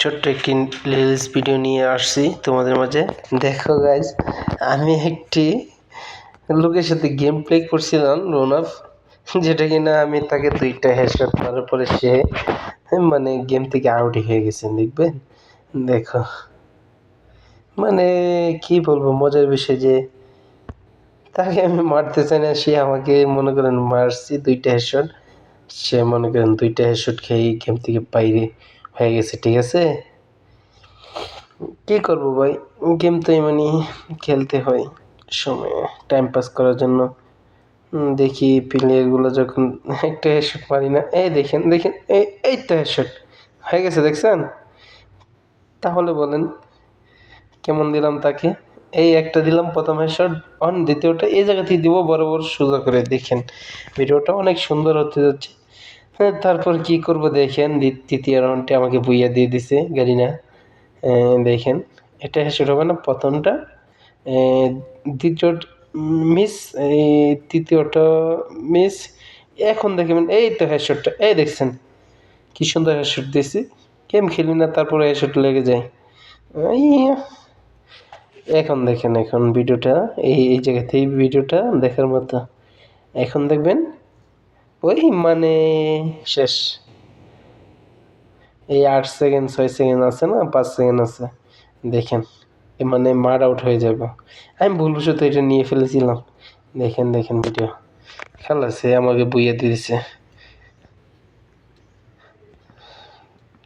ছোট্ট একটি reels video নিয়ে আসছি তোমাদের মাঝে। দেখো গাইজ আমি একটি লোকের সাথে গেম প্লে করছিলাম রোন যেটা কিনা আমি তাকে দুইটা হেডশট মারার পরে সে মানে গেম থেকে আউট হয়ে গেছে দেখবেন দেখো। মানে কি বলব, মজার বিষয় যে, তাকে আমি মারতে চাই না, সে আমাকে মনে করেন মারছি দুইটা হেডশট সে মনে করেন দুইটা হেডশট খেয়ে গেম থেকে বাইরে হয়ে গেছে, ঠিক আছে? কি করব ভাই? গেম তো এমনি খেলতে হয় সময় টাইম পাস করার জন্য। দেখি প্লেয়ারগুলো যখন একটা হেডশট মারি না, এই দেখেন দেখেন, এই এই তো হেডশট হয়ে গেছে, দেখছেন? তাহলে বলেন, কেমন দিলাম তাকে? এই একটা দিলাম, প্রথম হেডশট অন দ্বিতীয়টা এই জায়গাতেই দিব বড় বড় সোজা করে দেখেন। ভিডিওটা অনেক সুন্দর হতে যাচ্ছে। তারপর কি করব দেখেন তৃতীয় রাউন্ডে আমাকে বুইয়া দিয়ে দিছে গাড়ি না দেখেন, এটা হেডশট হবে না প্রথমটা। দ্বিতীয়, মিস, এই তৃতীয়টা, মিস, এখন দেখবেন এই তো হেডশটটা এই দেখছেন, কি সুন্দর হেডশট দিয়েছি। গেম খেলি না, তারপরে হেডশট লেগে যায়। এখন দেখেন, এখন ভিডিওটা এই এই জায়গাতে এই ভিডিওটা দেখার মতো। এখন দেখবেন ওই মানে শেষ। এই আট সেকেন্ড ছয় সেকেন্ড আছে না, পাঁচ সেকেন্ড আছে। দেখেন, এ মানে মার আউট হয়ে যাবে। আমি ভুলবশত এটা নিয়ে ফেলেছিলাম। দেখেন দেখেন ভিডিও খেলা সে আমাকে বুইয়ে দিয়েছে